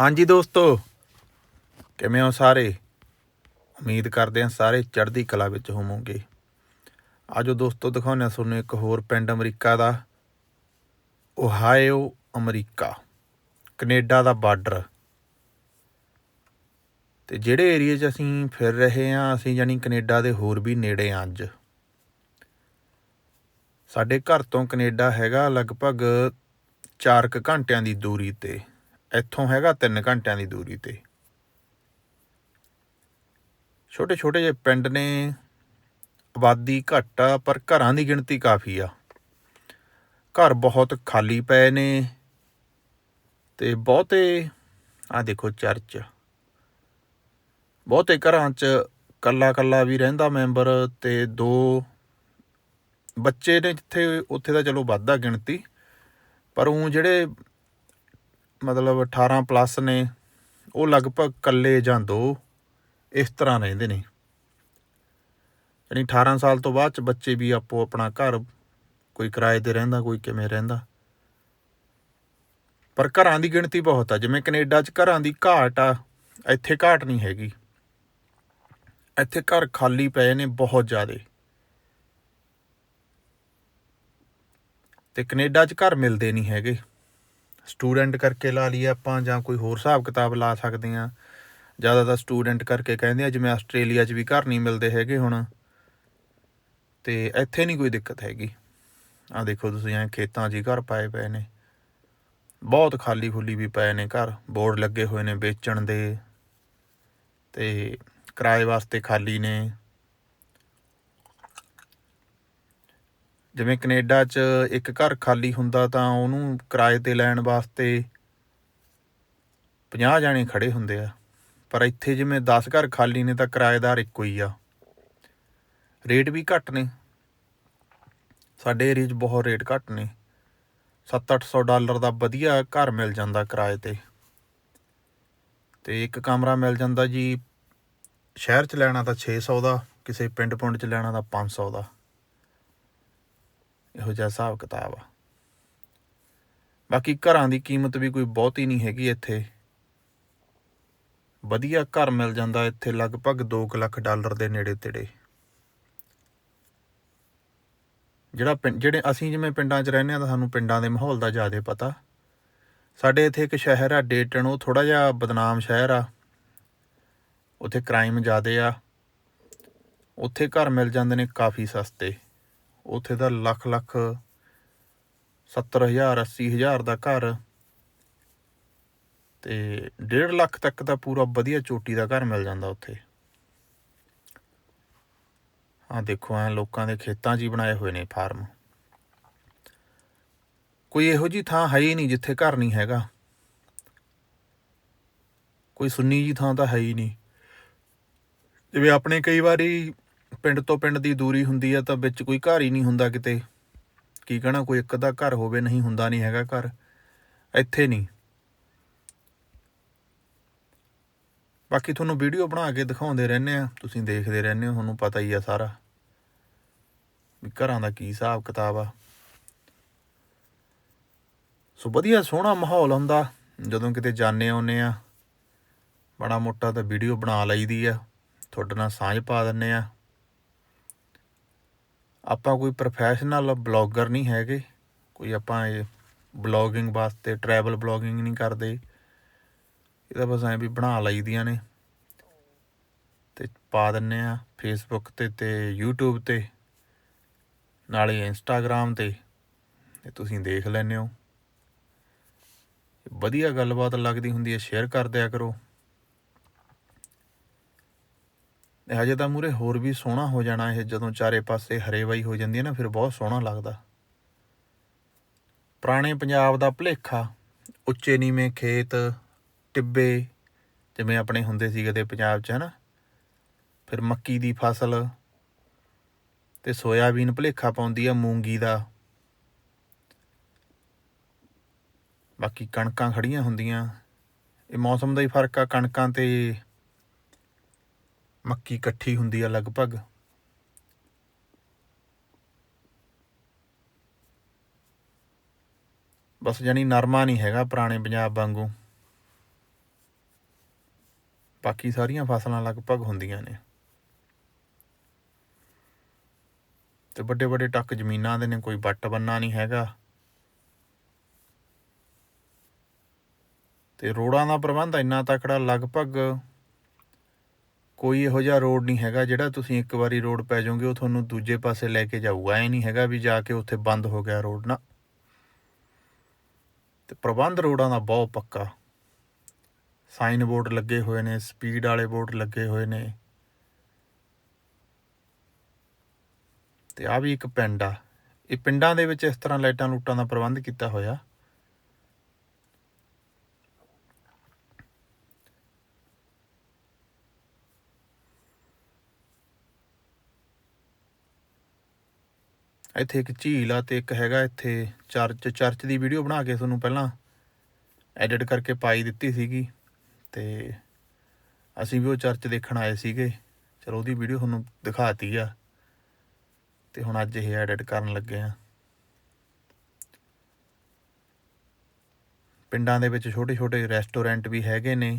ਹਾਂਜੀ ਦੋਸਤੋ, ਕਿਵੇਂ ਹੋ ਸਾਰੇ? ਉਮੀਦ ਕਰਦੇ ਹਾਂ ਸਾਰੇ ਚੜ੍ਹਦੀ ਕਲਾ ਵਿੱਚ ਹੋਵੋਗੇ। ਆਜੋ ਦੋਸਤੋ, ਦਿਖਾਉਂਦੇ ਹਾਂ ਤੁਹਾਨੂੰ ਇੱਕ ਹੋਰ ਪਿੰਡ ਅਮਰੀਕਾ ਦਾ। Ohio, America. ਕੈਨੇਡਾ ਦਾ ਬਾਰਡਰ। ਤੇ ਜਿਹੜੇ ਏਰੀਆ 'ਚ ਅਸੀਂ ਫਿਰ ਰਹੇ ਹਾਂ, ਅਸੀਂ ਯਾਨੀ ਕੈਨੇਡਾ ਦੇ ਹੋਰ ਵੀ ਨੇੜੇ ਹਾਂ ਅੱਜ। ਸਾਡੇ ਘਰ ਤੋਂ ਕੈਨੇਡਾ ਹੈਗਾ ਲਗਭਗ 4 ਘੰਟਿਆਂ ਦੀ ਦੂਰੀ ਤੇ। ਇੱਥੋਂ ਹੈਗਾ 3 ਘੰਟਿਆਂ ਦੀ ਦੂਰੀ ਤੇ। ਛੋਟੇ ਛੋਟੇ ਜਿਹੇ ਪਿੰਡ ਨੇ, ਆਬਾਦੀ ਘੱਟ ਆ, ਪਰ ਘਰਾਂ ਦੀ ਗਿਣਤੀ ਕਾਫੀ ਆ। ਘਰ ਬਹੁਤ ਖਾਲੀ ਪਏ ਨੇ ਤੇ ਬਹੁਤੇ ਆ ਦੇਖੋ ਚਰਚ। ਬਹੁਤੇ ਘਰਾਂ 'ਚ ਕੱਲਾ ਕੱਲਾ ਵੀ ਰਹਿੰਦਾ ਮੈਂਬਰ ਤੇ ਦੋ ਬੱਚੇ ਨੇ ਜਿੱਥੇ ਉੱਥੇ ਦਾ ਚਲੋ ਵੱਧਦਾ ਗਿਣਤੀ, ਪਰ ਉਹ ਜਿਹੜੇ ਮਤਲਬ 18 ਪਲੱਸ ਨੇ, ਉਹ ਲਗਭਗ ਇਕੱਲੇ ਜਾਂ ਦੋ ਇਸ ਤਰ੍ਹਾਂ ਰਹਿੰਦੇ ਨੇ। ਯਾਨੀ 18 ਸਾਲ ਤੋਂ ਬਾਅਦ ਚ ਬੱਚੇ ਵੀ ਆਪੋ ਆਪਣਾ ਘਰ ਕੋਈ ਕਿਰਾਏ ਤੇ ਰਹਿੰਦਾ, ਕੋਈ ਕਿਵੇਂ ਰਹਿੰਦਾ। ਪਰ ਘਰਾਂ ਦੀ ਗਿਣਤੀ ਬਹੁਤ ਆ, ਜਿਵੇਂ ਕੈਨੇਡਾ 'ਚ ਘਰਾਂ ਦੀ ਘਾਟ ਆ, ਇੱਥੇ ਘਾਟ ਨਹੀਂ ਹੈਗੀ। ਇੱਥੇ ਘਰ ਖਾਲੀ ਪਏ ਨੇ ਬਹੁਤ ਜ਼ਿਆਦੇ। ਤੇ ਕੈਨੇਡਾ 'ਚ ਘਰ ਮਿਲਦੇ ਨਹੀਂ ਹੈਗੇ। ਸਟੂਡੈਂਟ ਕਰਕੇ ਲਾ ਲਈਏ ਆਪਾਂ ਜਾਂ ਕੋਈ ਹੋਰ ਹਿਸਾਬ ਕਿਤਾਬ ਲਾ ਸਕਦੇ ਆ ਜ਼ਿਆਦਾਤਰ ਸਟੂਡੈਂਟ ਕਰਕੇ ਕਹਿੰਦੇ ਆ, ਜਿਵੇਂ ਆਸਟ੍ਰੇਲੀਆ 'ਚ ਵੀ ਘਰ ਨਹੀਂ ਮਿਲਦੇ ਹੈਗੇ ਹੁਣ। ਤੇ ਇੱਥੇ ਨਹੀਂ ਕੋਈ ਦਿੱਕਤ ਹੈਗੀ। ਆ ਦੇਖੋ ਤੁਸੀਂ ਐ ਖੇਤਾਂ 'ਚ ਹੀ ਘਰ ਪਾਏ ਪਏ ਨੇ। ਬਹੁਤ ਖਾਲੀ ਖੁੱਲੀ ਵੀ ਪਏ ਨੇ ਘਰ। ਬੋਰਡ ਲੱਗੇ ਹੋਏ ਨੇ ਵੇਚਣ ਦੇ। ਤੇ ਕਿਰਾਏ ਵਾਸਤੇ ਖਾਲੀ ਨੇ। ਜਿਵੇਂ ਕੈਨੇਡਾ 'ਚ ਇੱਕ ਘਰ ਖਾਲੀ ਹੁੰਦਾ ਤਾਂ ਉਹਨੂੰ ਕਿਰਾਏ ਤੇ ਲੈਣ ਵਾਸਤੇ 50 ਜਾਣੇ ਖੜੇ ਹੁੰਦੇ ਆ। ਪਰ ਇੱਥੇ ਜਿਵੇਂ 10 ਘਰ ਖਾਲੀ ਨੇ ਤਾਂ ਕਿਰਾਏਦਾਰ ਇੱਕੋ ਹੀ ਆ। ਰੇਟ ਵੀ ਘੱਟ ਨੇ। ਸਾਡੇ ਏਰੀਆ 'ਚ ਬਹੁਤ ਰੇਟ ਘੱਟ ਨੇ। 7-800 ਡਾਲਰ ਦਾ ਵਧੀਆ ਘਰ ਮਿਲ ਜਾਂਦਾ ਕਿਰਾਏ ਤੇ। ਤੇ ਇੱਕ ਕਮਰਾ ਮਿਲ ਜਾਂਦਾ ਜੀ, ਸ਼ਹਿਰ 'ਚ ਲੈਣਾ ਤਾਂ 600 ਦਾ, ਕਿਸੇ ਪਿੰਡ ਪੁੰਡ 'ਚ ਲੈਣਾ ਤਾਂ 500 ਦਾ। ਇਹੋ ਜਿਹਾ ਹਿਸਾਬ ਕਿਤਾਬ ਆ। ਬਾਕੀ ਘਰਾਂ ਦੀ ਕੀਮਤ ਵੀ ਕੋਈ ਬਹੁਤੀ ਨਹੀਂ ਹੈਗੀ ਇੱਥੇ। ਵਧੀਆ ਘਰ ਮਿਲ ਜਾਂਦਾ ਇੱਥੇ ਲਗਭਗ 2 ਲੱਖ ਡਾਲਰ ਦੇ ਨੇੜੇ ਤੇੜੇ। ਜਿਹੜਾ ਪਿੰ- ਜਿਹੜੇ ਅਸੀਂ ਜਿਵੇਂ ਪਿੰਡਾਂ 'ਚ ਰਹਿੰਦੇ ਆ ਤਾਂ ਸਾਨੂੰ ਪਿੰਡਾਂ ਦੇ ਮਾਹੌਲ ਦਾ ਜ਼ਿਆਦਾ ਪਤਾ। ਸਾਡੇ ਇੱਥੇ ਇੱਕ ਸ਼ਹਿਰ ਆ ਡੇਟਨ ਉਹ ਥੋੜਾ ਜਿਹਾ ਬਦਨਾਮ ਸ਼ਹਿਰ ਆ। ਉੱਥੇ ਕ੍ਰਾਈਮ ਜ਼ਿਆਦਾ ਆ। ਉੱਥੇ ਘਰ ਮਿਲ ਜਾਂਦੇ ਨੇ ਕਾਫੀ ਸਸਤੇ। ਉੱਥੇ ਦਾ ਲੱਖ ਲੱਖ 70000 80000 ਦਾ ਘਰ ਤੇ 1.5 ਲੱਖ ਤੱਕ ਦਾ ਪੂਰਾ ਵਧੀਆ ਚੋਟੀ ਦਾ ਘਰ ਮਿਲ ਜਾਂਦਾ ਉੱਥੇ। ਆ ਦੇਖੋ, ਐ ਲੋਕਾਂ ਦੇ ਖੇਤਾਂ 'ਚ ਹੀ ਬਣਾਏ ਹੋਏ ਨੇ ਫਾਰਮ ਕੋਈ ਇਹੋ ਜੀ ਥਾਂ ਹੈ ਹੀ ਨਹੀਂ ਜਿੱਥੇ ਘਰ ਨਹੀਂ ਹੈਗਾ। ਕੋਈ ਸੁੰਨੀ ਜੀ ਥਾਂ ਤਾਂ ਹੈ ਹੀ ਨਹੀਂ। ਜਿਵੇਂ ਆਪਣੇ ਕਈ ਵਾਰੀ ਪਿੰਡ ਤੋਂ ਪਿੰਡ ਦੀ ਦੂਰੀ ਹੁੰਦੀ ਆ ਤਾਂ ਵਿੱਚ ਕੋਈ ਘਰ ਹੀ ਨਹੀਂ ਹੁੰਦਾ ਕਿਤੇ। ਕੀ ਕਹਣਾ, ਕੋਈ ਇੱਕ ਅੱਧਾ ਘਰ ਹੋਵੇ ਨਹੀਂ, ਹੁੰਦਾ ਨਹੀਂ ਹੈਗਾ ਘਰ। ਇੱਥੇ ਨਹੀਂ। ਬਾਕੀ ਤੁਹਾਨੂੰ ਵੀਡੀਓ ਬਣਾ ਕੇ ਦਿਖਾਉਂਦੇ ਰਹਿੰਦੇ ਆ, ਤੁਸੀਂ ਦੇਖਦੇ ਰਹਿੰਦੇ ਹੋ, ਤੁਹਾਨੂੰ ਪਤਾ ਹੀ ਆ ਸਾਰਾ। ਵੀ ਘਰਾਂ ਦਾ ਕੀ ਹਿਸਾਬ ਕਿਤਾਬ ਆ। ਸੋ ਵਧੀਆ ਸੋਹਣਾ ਮਾਹੌਲ ਹੁੰਦਾ, ਜਦੋਂ ਕਿਤੇ ਜਾਂਦੇ ਆਉਨੇ ਆ। ਬੜਾ ਮੋਟਾ ਤਾਂ ਵੀਡੀਓ ਬਣਾ ਲਈਦੀ ਆ, ਤੁਹਾਡੇ ਨਾਲ ਸਾਂਝ ਪਾ ਦਿੰਨੇ ਆ। ਆਪਾਂ ਕੋਈ ਪ੍ਰੋਫੈਸ਼ਨਲ ਬਲੌਗਰ ਨਹੀਂ ਹੈਗੇ। ਕੋਈ ਆਪਾਂ ਇਹ ਬਲੌਗਿੰਗ ਵਾਸਤੇ ਟਰੈਵਲ ਬਲੌਗਿੰਗ ਨਹੀਂ ਕਰਦੇ। ਇਹ ਤਾਂ ਬਸ ਐਂ ਵੀ ਬਣਾ ਲਈਦੀਆਂ ਨੇ। ਤੇ ਪਾ ਦਿੰਨੇ ਆ ਫੇਸਬੁੱਕ ਤੇ ਤੇ YouTube ਤੇ, ਨਾਲੇ ਇੰਸਟਾਗ੍ਰam ਤੇ। ਤੇ ਤੁਸੀਂ ਦੇਖ ਲੈਂਦੇ ਹੋ। ਵਧੀਆ ਗੱਲਬਾਤ ਲੱਗਦੀ ਹੁੰਦੀ ਹੈ ਸ਼ੇਅਰ ਕਰ ਦਿਆ ਕਰੋ ਇਹ ਹਜੇ ਤਾਂ ਮੂਰੇ ਹੋਰ ਵੀ ਸੋਹਣਾ ਹੋ ਜਾਣਾ ਇਹ, ਜਦੋਂ ਚਾਰੇ ਪਾਸੇ ਹਰੇਵਾਈ ਹੋ ਜਾਂਦੀ ਹੈ ਨਾ, ਫਿਰ ਬਹੁਤ ਸੋਹਣਾ ਲੱਗਦਾ। ਪੁਰਾਣੇ ਪੰਜਾਬ ਦਾ ਭਲੇਖਾ, ਉੱਚੇ ਨੀਵੇਂ ਖੇਤ, ਟਿੱਬੇ, ਜਿਵੇਂ ਆਪਣੇ ਹੁੰਦੇ ਸੀ ਕਦੇ ਪੰਜਾਬ 'ਚ, ਹਨਾ? ਫਿਰ ਮੱਕੀ ਦੀ ਫਸਲ ਤੇ ਸੋਇਆਬੀਨ ਭਲੇਖਾ ਪਾਉਂਦੀ ਆ ਮੂੰਗੀ ਦਾ। ਬਾਕੀ ਕਣਕਾਂ ਖੜੀਆਂ ਹੁੰਦੀਆਂ। ਇਹ ਮੌਸਮ ਦਾ ਹੀ ਫ਼ਰਕ ਆ, ਕਣਕਾਂ ਤੇ ਮੱਕੀ ਇਕੱਠੀ ਹੁੰਦੀ ਆ ਲਗਭਗ। ਬਸ ਜਾਨੀ ਨਰਮਾ ਨਹੀਂ ਹੈਗਾ ਪੁਰਾਣੇ ਪੰਜਾਬ ਵਾਂਗੂ। ਬਾਕੀ ਸਾਰੀਆਂ ਫਸਲਾਂ ਲਗਭਗ ਹੁੰਦੀਆਂ ਨੇ। ਤੇ ਵੱਡੇ ਵੱਡੇ ਟੱਕ ਜ਼ਮੀਨਾਂ ਦੇ ਨੇ, ਕੋਈ ਵੱਟ ਬੰਨਾ ਨਹੀਂ ਹੈਗਾ। ਤੇ ਰੋੜਾਂ ਦਾ ਪ੍ਰਬੰਧ ਇੰਨਾ ਤਕੜਾ ਲਗਭਗ ਕੋਈ ਇਹੋ ਜਿਹਾ ਰੋਡ ਨਹੀਂ ਹੈਗਾ ਜਿਹੜਾ ਤੁਸੀਂ ਇੱਕ ਵਾਰੀ ਰੋਡ ਪੈ ਜਾਓਗੇ, ਉਹ ਤੁਹਾਨੂੰ ਦੂਜੇ ਪਾਸੇ ਲੈ ਕੇ ਜਾਊਗਾ। ਐ ਨਹੀਂ ਹੈਗਾ ਵੀ ਜਾ ਕੇ ਉੱਥੇ ਬੰਦ ਹੋ ਗਿਆ ਰੋਡ ਨਾ। ਤੇ ਪ੍ਰਬੰਧ ਰੋਡਾਂ ਦਾ ਬਹੁਤ ਪੱਕਾ। ਸਾਈਨ ਬੋਰਡ ਲੱਗੇ ਹੋਏ ਨੇ, ਸਪੀਡ ਵਾਲੇ ਬੋਰਡ ਲੱਗੇ ਹੋਏ ਨੇ। ਤੇ ਆ ਵੀ ਇੱਕ ਪਿੰਡ ਆ। ਇਹ ਪਿੰਡਾਂ ਦੇ ਵਿੱਚ ਇਸ ਤਰ੍ਹਾਂ ਲਾਈਟਾਂ ਲੂਟਾਂ ਦਾ ਪ੍ਰਬੰਧ ਕੀਤਾ ਹੋਇਆ। ਇੱਥੇ ਇੱਕ ਝੀਲ ਆ ਤੇ ਇੱਕ ਹੈਗਾ ਇੱਥੇ ਚਰਚ ਚਰਚ ਦੀ ਵੀਡੀਓ ਬਣਾ ਕੇ ਤੁਹਾਨੂੰ ਪਹਿਲਾਂ ਐਡਿਟ ਕਰਕੇ ਪਾਈ ਦਿੱਤੀ ਸੀਗੀ ਤੇ ਅਸੀਂ ਵੀ ਉਹ ਚਰਚ ਦੇਖਣ ਆਏ ਸੀਗੇ। ਚਲੋ ਉਹਦੀ ਵੀਡੀਓ ਤੁਹਾਨੂੰ ਦਿਖਾਤੀ ਆ। ਤੇ ਹੁਣ ਅੱਜ ਇਹ ਐਡਿਟ ਕਰਨ ਲੱਗੇ ਆ। ਪਿੰਡਾਂ ਦੇ ਵਿੱਚ ਛੋਟੇ ਛੋਟੇ ਰੈਸਟੋਰੈਂਟ ਵੀ ਹੈਗੇ ਨੇ।